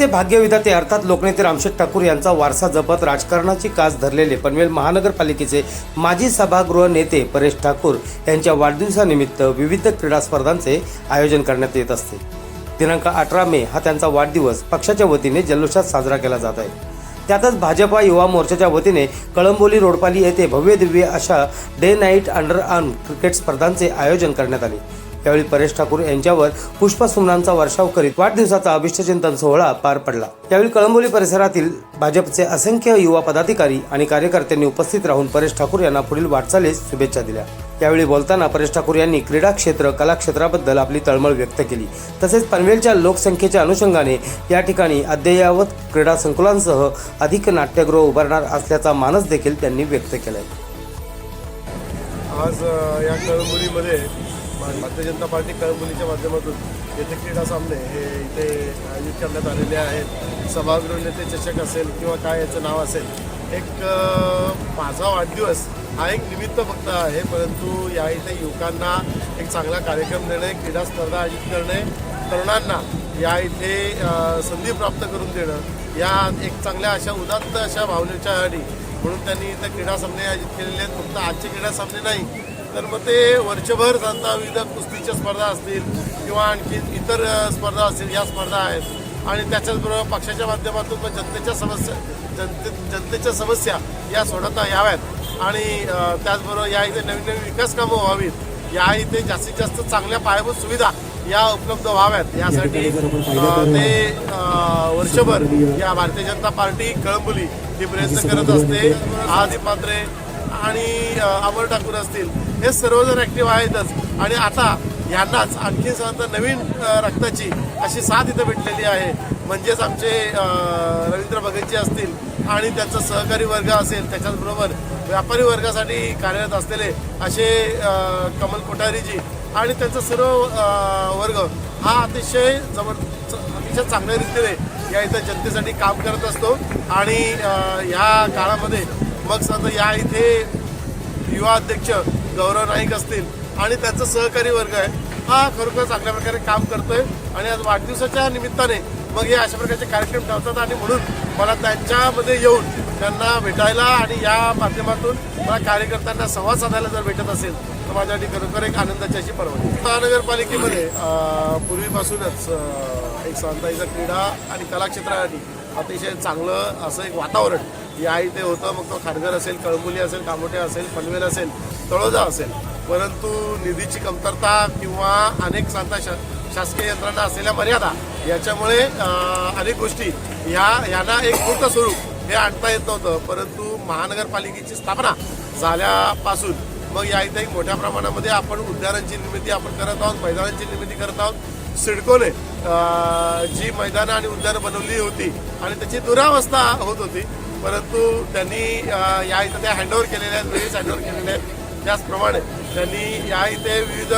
राज्याचे भाग्यविधाते अर्थात लोकनेते रामशेठ ठाकूर यांचा वारसा जपत राजकारणाची कास धरलेले पनवेल महानगरपालिकेचे माजी सभागृह नेते परेश ठाकूर यांच्या वाढदिवसानिमित्त विविध क्रीडा स्पर्धांचे आयोजन करण्यात येत असते. दिनांक अठरा मे हा त्यांचा वाढदिवस पक्षाच्या वतीने जल्लोषात साजरा केला जात आहे. त्यातच भाजपा युवा मोर्चाच्या वतीने कळंबोली रोडपाली येथे भव्य दिव्य अशा day night under arm cricket स्पर्धांचे आयोजन करण्यात आले. यावेळी परेश ठाकूर यांच्यावर पुष्पसुमनांचा वर्षाव करीत वाढदिवसाचा अभिष्टचिंतन सोहळा पार पडला. यावेळी कळंबोली परिसरातील भाजपचे असंख्य युवा पदाधिकारी आणि कार्यकर्त्यांनी उपस्थित राहून परेश ठाकूर यांना पुढील वाटचालीस शुभेच्छा दिल्या. यावेळी बोलताना परेश ठाकूर यांनी क्रीडा क्षेत्र कला क्षेत्राबद्दल आपली तळमळ व्यक्त केली. तसेच पनवेलच्या लोकसंख्येच्या अनुषंगाने या ठिकाणी अद्ययावत क्रीडा संकुलांसह अधिक नाट्यगृह उभारणार असल्याचा मानस देखील त्यांनी व्यक्त केलाय. आज या कळंबुलीमध्ये भारतीय जनता पार्टी कळंबोलीच्या माध्यमातून येथे क्रीडा सामने हे इथे आयोजित करण्यात आलेले आहेत. सभागृह नेते चषक असेल किंवा काय याचं नाव असेल एक माझा वाढदिवस हा एक निमित्त फक्त आहे परंतु या इथे युवकांना एक चांगला कार्यक्रम देणे क्रीडा स्पर्धा आयोजित करणे तरुणांना या इथे संधी प्राप्त करून देणं या एक चांगल्या अशा उदात्त अशा भावनेच्या आणि म्हणून त्यांनी इथं क्रीडा सामने आयोजित केलेले आहेत. फक्त आजचे क्रीडा सामने नाही तर मग ते वर्षभर चालता विविध कुस्तीच्या स्पर्धा असतील किंवा आणखी इतर स्पर्धा असतील या स्पर्धा आहेत. आणि त्याच्याचबरोबर पक्षाच्या माध्यमातून मग जनतेच्या समस्या जनते जनतेच्या समस्या या सोडवता याव्यात. आणि त्याचबरोबर या इथे नवीन नवीन विकास कामं व्हावीत. या इथे जास्तीत जास्त चांगल्या पायाभूत सुविधा या उपलब्ध व्हाव्यात. यासाठी ते वर्षभर या भारतीय जनता पार्टी कळंबुली ही प्रयत्न करत असते. आदी पात्रे आणि अमर ठाकूर असतील. हे सर्वजण ऍक्टिव्ह आहेतच. आणि आता यांनाच आणखी सांगता नवीन रक्ताची अशी साथ इथं भेटलेली आहे. म्हणजेच आमचे रवींद्र भगतजी असतील आणि त्यांचा सहकारी वर्ग असेल त्याच्याचबरोबर व्यापारी वर्गासाठी कार्यरत असलेले असे कमल कोठारीजी आणि त्यांचा सर्व वर्ग हा अतिशय जबर अतिशय चांगल्या रीतीने या इथं जनतेसाठी काम करत असतो. आणि ह्या काळामध्ये मग समजा या इथे युवा अध्यक्ष गौरव नाईक असतील आणि त्यांचा सहकारी वर्ग आहे हा खरोखर चांगल्या प्रकारे काम करतोय आणि आज वाढदिवसाच्या निमित्ताने मग हे अशा प्रकारचे कार्यक्रम ठेवतात आणि म्हणून मला त्यांच्यामध्ये येऊन त्यांना भेटायला आणि या माध्यमातून मला कार्यकर्त्यांना संवाद साधायला जर भेटत असेल तर माझ्यासाठी खरोखर एक आनंदाची अशी पर्वणी महानगरपालिकेमध्ये पूर्वीपासूनच एक सांगता क्रीडा आणि कलाक्षेत्रासाठी अतिशय चांगलं असं एक वातावरण या इथे होतं मग तो खारघर असेल कळमुली असेल कामोटे असेल पनवेल असेल तळोजा असेल. परंतु निधीची कमतरता किंवा अनेक सांगता शा शासकीय यंत्रणा असलेल्या मर्यादा याच्यामुळे अनेक गोष्टी ह्या यांना एक मूर्त स्वरूप हे आणता येत नव्हतं. परंतु महानगरपालिकेची स्थापना झाल्यापासून मग या इथे मोठ्या प्रमाणामध्ये आपण उद्यानांची निर्मिती आपण करत आहोत मैदानांची निर्मिती करत आहोत. सिडकोने जी मैदानं आणि उद्यानं बनवली होती आणि त्याची दुरावस्था होत होती परंतु त्यांनी या इथं त्या हँडओव्हर केलेल्या आहेत वेळीच हँडओव्हर केलेल्या आहेत. त्याचप्रमाणे त्यांनी या इथे विविध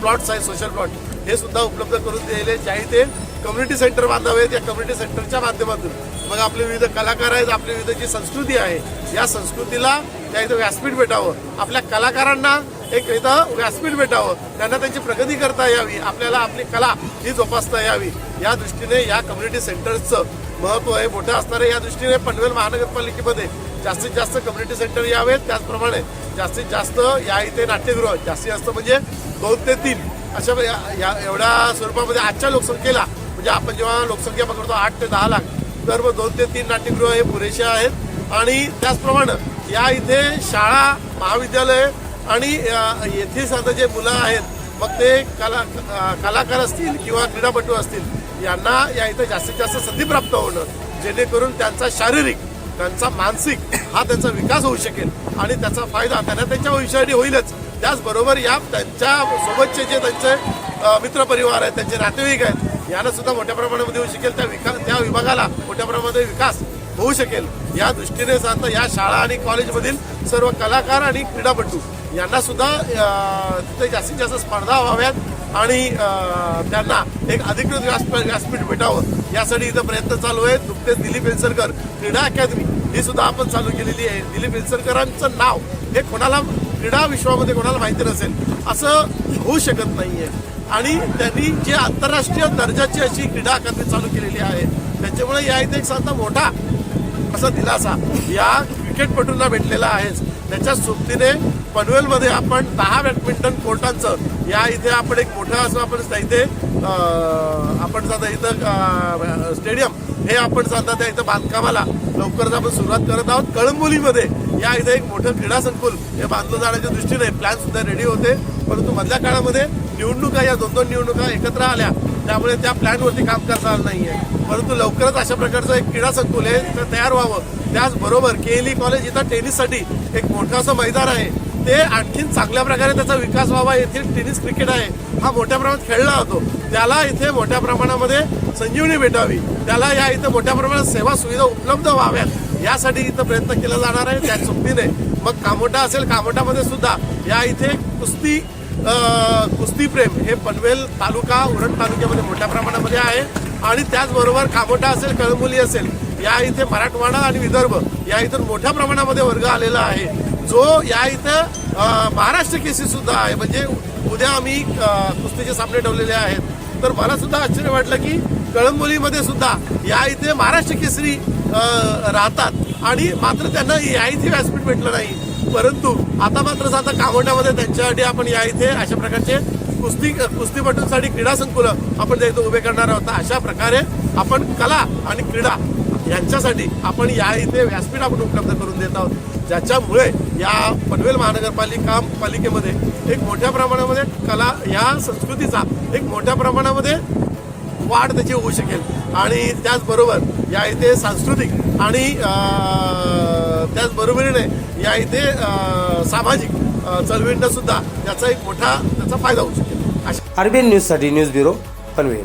प्लॉट्स आहेत सोशल प्लॉट हे सुद्धा उपलब्ध करून दिलेले ज्या इथे कम्युनिटी सेंटर बांधावेत या कम्युनिटी सेंटरच्या माध्यमातून. मग आपले विविध कलाकार आहेत आपली विविध जी संस्कृती आहे या संस्कृतीला त्या इथं व्यासपीठ भेटावं. आपल्या कलाकारांना एक इथं व्यासपीठ भेटावं. त्यांना त्यांची प्रगती करता यावी. आपल्याला आपली कला ही जोपासता यावी. या दृष्टीने या कम्युनिटी सेंटर्सचं महत्त्व आहे मोठं असणार आहे या दृष्टीने पनवेल महानगरपालिकेमध्ये. जास्तीत जास्त कम्युनिटी सेंटर यावेत. त्याचप्रमाणे जास्तीत जास्त या इथे नाट्यगृह जास्तीत जास्त म्हणजे दोन ते तीन अशा या- या एवढ्या स्वरूपामध्ये आजच्या लोकसंख्येला म्हणजे आपण जेव्हा लोकसंख्या पकडतो आठ ते दहा लाख तर मग दोन ते तीन नाट्यगृह हे पुरेसे आहेत. आणि त्याचप्रमाणे या इथे शाळा महाविद्यालय आणि येथील साधं जे मुलं आहेत मग ते कला कलाकार असतील किंवा क्रीडापटू असतील यांना या इथं जास्तीत जास्त संधी प्राप्त होणं जेणेकरून त्यांचा शारीरिक त्यांचा मानसिक हा त्यांचा विकास होऊ शकेल आणि त्याचा फायदा त्यांना त्यांच्या भविष्यासाठी होईलच. त्याचबरोबर या त्यांच्या सोबतचे जे त्यांचे मित्रपरिवार आहेत त्यांचे नातेवाईक आहेत यांना सुद्धा मोठ्या प्रमाणामध्ये होऊ शकेल. त्या विकास त्या विभागाला मोठ्या प्रमाणामध्ये विकास होऊ शकेल. या दृष्टीने आता या शाळा आणि कॉलेजमधील सर्व कलाकार आणि क्रीडापटू यांना सुद्धा तिथे जास्तीत जास्त स्पर्धा व्हाव्यात. आणि त्यांना एक अधिकृत व्यासपीठ व्यासपीठ भेटावं. यासाठी इथं प्रयत्न चालू आहेत. नुकतेच दिलीप वेलसरकर क्रीडा अकॅदमी ही सुद्धा आपण चालू केलेली आहे. दिलीप वेलसरकरांचं नाव हे कोणाला क्रीडा विश्वामध्ये कोणाला माहिती नसेल असं होऊ शकत नाहीये. आणि त्यांनी जी आंतरराष्ट्रीय दर्जाची अशी क्रीडा अकादमी चालू केलेली आहे त्याच्यामुळे या इथे एक साधा मोठा असा दिलासा या क्रिकेटपटूंना भेटलेला आहेच त्याच्या सोबतीने पनवेलमध्ये आपण दहा बॅडमिंटन कोर्टांचं या इथे आपण एक मोठं असं आपण इथे आपण जाता इथं स्टेडियम. हे आपण जाता त्या इथं बांधकामाला. लवकरच आपण सुरुवात करत आहोत कळंबोलीमध्ये. या इथे एक मोठं क्रीडा संकुल हे बांधलं जाण्याच्या दृष्टीने प्लॅन सुद्धा रेडी होते. परंतु मधल्या काळामध्ये निवडणुका या दोन दोन निवडणुका एकत्र आल्या. त्यामुळे त्या प्लॅनवरती काम करता आलं नाहीये. परंतु लवकरच अशा प्रकारचं एक क्रीडा संकुल हे तयार व्हावं. त्याचबरोबर केएलई कॉलेज इथं टेनिससाठी एक मोठं असं मैदान आहे. ते आणखीन चांगल्या प्रकारे त्याचा विकास व्हावा. येथील टेनिस क्रिकेट आहे हा मोठ्या प्रमाणात खेळला जातो त्याला इथे मोठ्या प्रमाणामध्ये संजीवनी भेटावी. त्याला या इथं मोठ्या प्रमाणात सेवा सुविधा उपलब्ध व्हाव्यात. यासाठी इथं प्रयत्न केला जाणार आहे. त्या चुकीने मग कामोटा असेल कामोटामध्ये सुद्धा या इथे कुस्ती कुस्तीप्रेम कुस्ती प्रेम हे पनवेल तालुका उरण तालुक्यामध्ये मोठ्या प्रमाणामध्ये आहे. आणि त्याचबरोबर कामोटा असेल कळमुली असेल या इथे मराठवाडा आणि विदर्भ या इथून मोठ्या प्रमाणामध्ये वर्ग आलेला आहे. जो या इथं महाराष्ट्र केसी सुद्धा आहे म्हणजे उद्या आम्ही कुस्तीचे सामने ठेवलेले आहेत. तर मला सुद्धा आश्चर्य वाटलं की कळंबोलीमध्ये सुद्धा या इथे महाराष्ट्र केसरी राहतात. आणि मात्र त्यांना या इथे व्यासपीठ भेटलं नाही. परंतु आता मात्र आता कामोंड्यामध्ये त्यांच्यासाठी आपण या इथे अशा प्रकारचे कुस्ती कुस्तीपटूंसाठी क्रीडा संकुल आपण त्या इथे उभे करणार आहोत. अशा प्रकारे आपण कला आणि क्रीडा यांच्यासाठी आपण या इथे व्यासपीठ आपण उपलब्ध करून देत आहोत. ज्याच्यामुळे या पनवेल महानगरपालिका पालिकेमध्ये एक मोठ्या प्रमाणामध्ये कला या संस्कृतीचा एक मोठ्या प्रमाणामध्ये वाढ त्याची होऊ शकेल. आणि त्याचबरोबर या इथे सांस्कृतिक आणि त्याचबरोबरीने या इथे सामाजिक चळवळींना सुद्धा त्याचा एक मोठा त्याचा फायदा होऊ शकेल. अशा आरबीएन न्यूजसाठी न्यूज ब्युरो पनवेल.